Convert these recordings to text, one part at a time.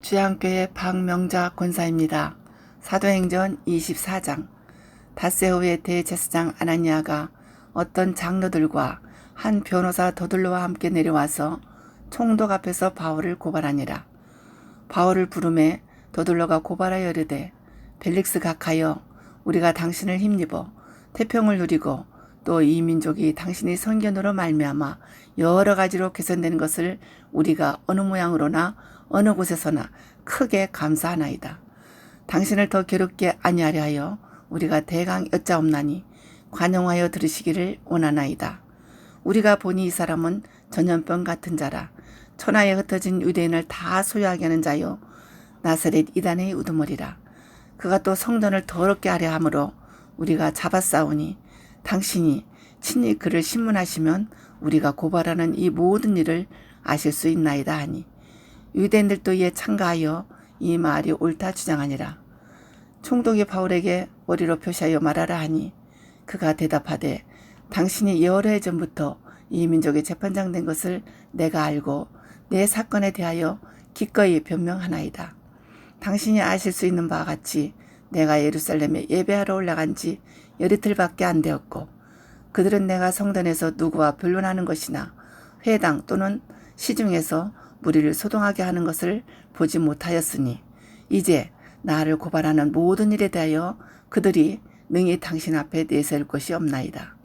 주양교회 박명자 권사입니다. 사도행전 24장 다세오의 대제사장 아나니아가 어떤 장로들과 한 변호사 더들로와 함께 내려와서 총독 앞에서 바울을 고발하니라. 바울을 부름에 더들로가 고발하여 이르되 벨릭스 각하여 우리가 당신을 힘입어 태평을 누리고 또 이 민족이 당신의 선견으로 말미암아 여러 가지로 개선되는 것을 우리가 어느 모양으로나 어느 곳에서나 크게 감사하나이다. 당신을 더 괴롭게 아니하려 하여 우리가 대강 여짜옵나니 관용하여 들으시기를 원하나이다. 우리가 보니 이 사람은 전염병 같은 자라 천하에 흩어진 유대인을 다 소유하게 하는 자요 나사렛 이단의 우두머리라 그가 또 성전을 더럽게 하려 함으로 우리가 잡아싸우니 당신이 친히 그를 신문하시면 우리가 고발하는 이 모든 일을 아실 수 있나이다 하니 유대인들도 이에 참가하여 이 말이 옳다 주장하니라 총독이 바울에게 머리로 표시하여 말하라 하니 그가 대답하되 당신이 여러 해 전부터 이 민족의 재판장 된 것을 내가 알고 내 사건에 대하여 기꺼이 변명하나이다. 당신이 아실 수 있는 바와 같이 내가 예루살렘에 예배하러 올라간 지 열이틀밖에 안 되었고 그들은 내가 성전에서 누구와 변론하는 것이나 회당 또는 시중에서 무리를 소동하게 하는 것을 보지 못하였으니 이제 나를 고발하는 모든 일에 대하여 그들이 능히 당신 앞에 내세울 것이 없나이다.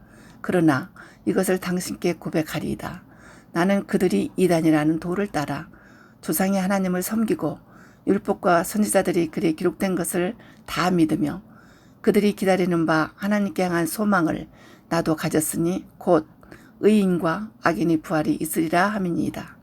그러나 이것을 당신께 고백하리이다. 나는 그들이 이단이라는 도를 따라 조상의 하나님을 섬기고 율법과 선지자들이 글에 기록된 것을 다 믿으며 그들이 기다리는 바 하나님께 향한 소망을 나도 가졌으니 곧 의인과 악인의 부활이 있으리라 함이니이다.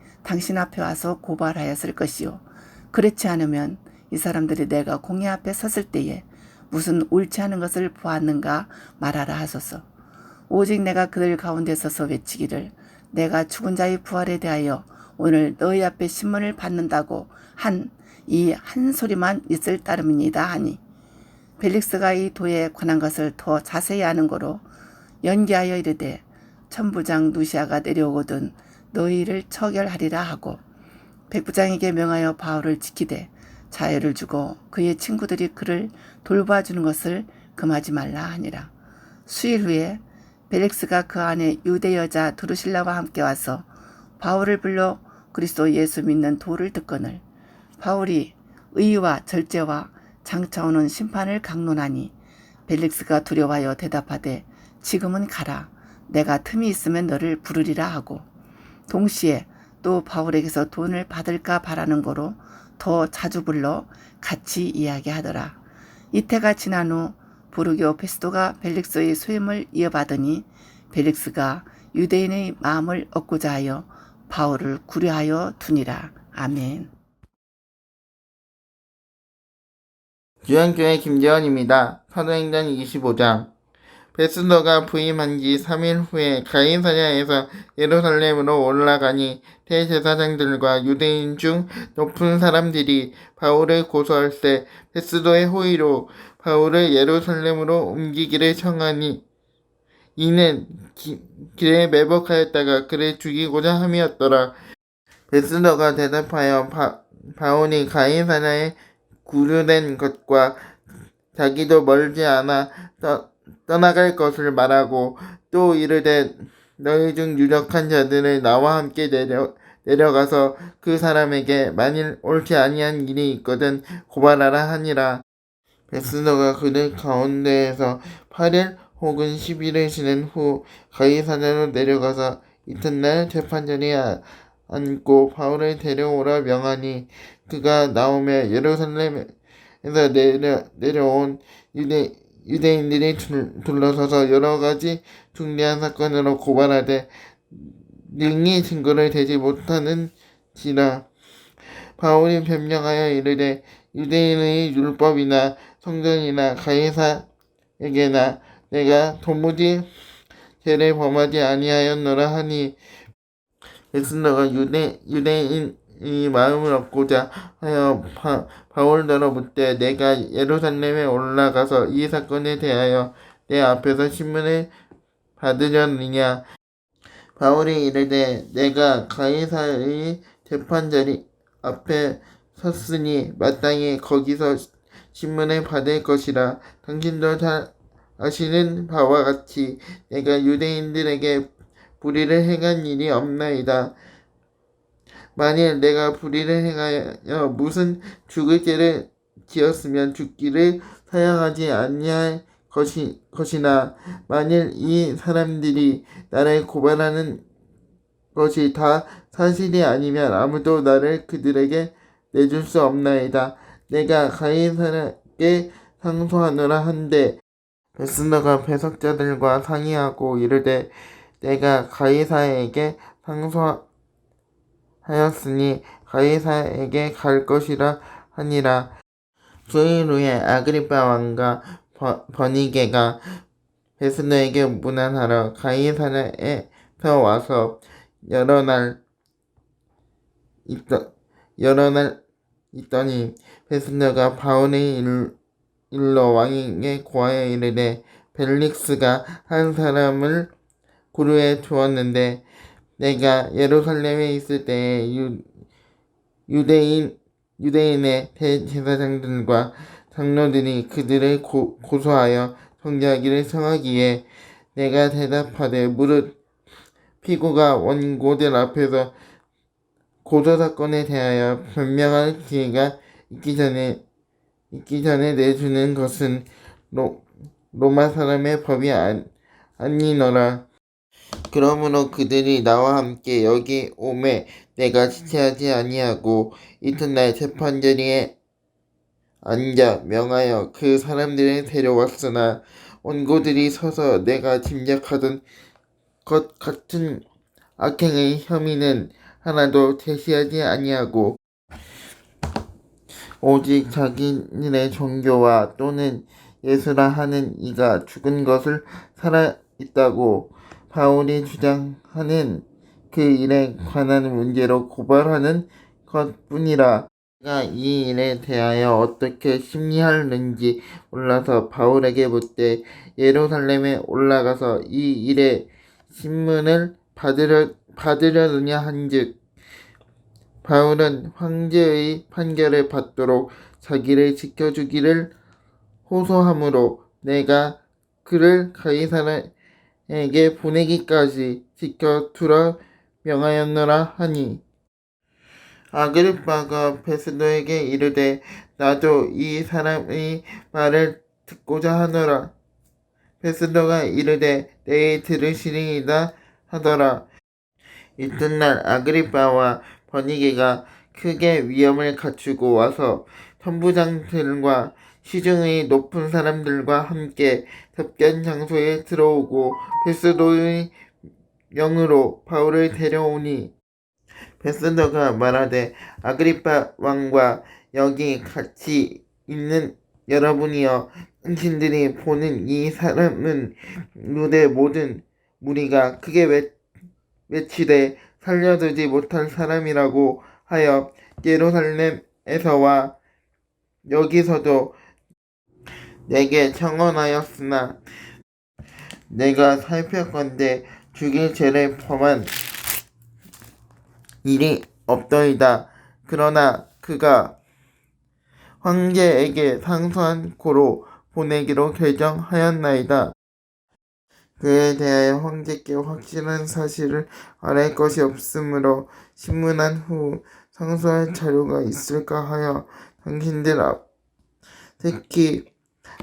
당신 앞에 와서 고발하였을 것이요. 그렇지 않으면 이 사람들이 내가 공회 앞에 섰을 때에 무슨 옳지 않은 것을 보았는가 말하라 하소서. 오직 내가 그들 가운데 서서 외치기를 내가 죽은 자의 부활에 대하여 오늘 너희 앞에 신문을 받는다고 한 이 한 소리만 있을 따름이니다 하니 벨릭스가 이 도에 관한 것을 더 자세히 아는 거로 연기하여 이르되 천부장 누시아가 내려오거든 너희를 처결하리라 하고 백부장에게 명하여 바울을 지키되 자유를 주고 그의 친구들이 그를 돌봐주는 것을 금하지 말라 하니라. 수일 후에 벨릭스가 그 안에 유대 여자 두루실라와 함께 와서 바울을 불러 그리스도 예수 믿는 도를 듣거늘 바울이 의와 절제와 장차오는 심판을 강론하니 벨릭스가 두려워하여 대답하되 지금은 가라 내가 틈이 있으면 너를 부르리라 하고 동시에 또 바울에게서 돈을 받을까 바라는 거로 더 자주 불러 같이 이야기하더라. 이태가 지난 후 부르교 페스토가 벨릭스의 소임을 이어받으니 벨릭스가 유대인의 마음을 얻고자 하여 바울을 구려하여 두니라. 아멘. 유한교회 김재원입니다. 사도행전 25장 베스더가 부임한 지 3일 후에 가이사냐에서 예루살렘으로 올라가니 대제사장들과 유대인 중 높은 사람들이 바울을 고소할 때 베스도의 호의로 바울을 예루살렘으로 옮기기를 청하니 이는 기, 길에 매복하였다가 그를 죽이고자 함이었더라. 베스더가 대답하여 바, 바울이 가이사냐에 구류된 것과 자기도 멀지 않아 떠, 떠나갈 것을 말하고 또 이르되 너희 중 유력한 자들을 나와 함께 내려 내려가서 그 사람에게 만일 옳지 아니한 일이 있거든 고발하라 하니라. 베스더가 그들 가운데에서 8일 혹은 10일을 지낸 후 가이사냐로 내려가서 이튿날 재판전에 앉고 바울을 데려오라 명하니 그가 나오며 예루살렘에서 내려, 내려온 유대, 유대인들이 둘, 둘러서서 여러 가지 중대한 사건으로 고발하되 능히 증거를 대지 못하는지라. 바울이 변명하여 이르되 유대인의 율법이나 성전이나 가이사에게나 내가 도무지 죄를 범하지 아니하였노라 하니. 베스너가 유대 유대인 이 마음을 얻고자 하여 바, 바울더러 묻되 내가 예루살렘에 올라가서 이 사건에 대하여 내 앞에서 신문을 받으려느냐 바울이 이르되 내가 가이사의 재판자리 앞에 섰으니 마땅히 거기서 신문을 받을 것이라 당신도 잘 아시는 바와 같이 내가 유대인들에게 불의를 행한 일이 없나이다. 만일 내가 불의를 행하여 무슨 죽을 죄를 지었으면 죽기를 사양하지 아니할 것이, 것이나 만일 이 사람들이 나를 고발하는 것이 다 사실이 아니면 아무도 나를 그들에게 내줄 수 없나이다. 내가 가이사에게 상소하노라 한데 베스너가 배석자들과 상의하고 이르되 내가 가이사에게 상소 하였으니 가이사에게 갈 것이라 하니라. 수일 후에 아그리파 왕과 버- 버니게가 베스너에게 문안하러 가이사에서 와서 여러 날 있더 여러 날 있더니 베스너가 바울의 일, 일로 왕에게 고하여 이르되 벨릭스가 한 사람을 고루해 주었는데 내가 예루살렘에 있을 때에 유, 유대인 유대인의 대제사장들과 장로들이 그들을 고, 고소하여 정죄하기를 청하기에 내가 대답하되 무릇 피고가 원고들 앞에서 고소 사건에 대하여 변명할 기회가 있기 전에 있기 전에 내주는 것은 로, 로마 사람의 법이 안, 아니노라. 그러므로 그들이 나와 함께 여기 오매 내가 지체하지 아니하고 이튿날 재판자리에 앉아 명하여 그 사람들을 데려왔으나 원고들이 서서 내가 짐작하던 것 같은 악행의 혐의는 하나도 제시하지 아니하고 오직 자기네 종교와 또는 예수라 하는 이가 죽은 것을 살아 있다고 바울이 주장하는 그 일에 관한 문제로 고발하는 것뿐이라 내가 이 일에 대하여 어떻게 심리하는지 몰라서 바울에게 묻되 예루살렘에 올라가서 이 일의 신문을 받으려 받으려느냐 한즉 바울은 황제의 판결을 받도록 자기를 지켜주기를 호소하므로 내가 그를 가이사 에게 보내기까지 지켜두라 명하였노라 하니. 아그리빠가 베스도에게 이르되 나도 이 사람의 말을 듣고자 하노라. 베스도가 이르되 내일 들으시리이다 하더라. 이튿날 아그리빠와 버니게가 크게 위험을 갖추고 와서 천부장들과 시중의 높은 사람들과 함께 접견 장소에 들어오고 베스도의 명으로 바울을 데려오니 베스도가 말하되 아그리빠 왕과 여기 같이 있는 여러분이여 당신들이 보는 이 사람은 유대 모든 무리가 크게 외, 외치되 살려두지 못할 사람이라고 하여 예루살렘에서와 여기서도 내게 청원하였으나 내가 살펴건대 죽일 죄를 범한 일이 없더이다. 그러나 그가 황제에게 상소한 고로 보내기로 결정하였나이다. 그에 대하여 황제께 확실한 사실을 알할 것이 없으므로 신문한 후 상소할 자료가 있을까 하여 당신들 앞 특히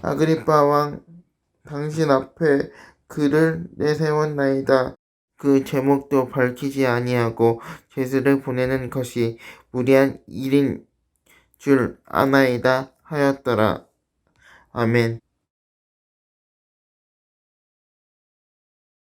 아그리빠 왕 당신 앞에 글을 내세웠나이다. 그 제목도 밝히지 아니하고 죄수를 보내는 것이 무리한 일인 줄 아나이다 하였더라. 아멘.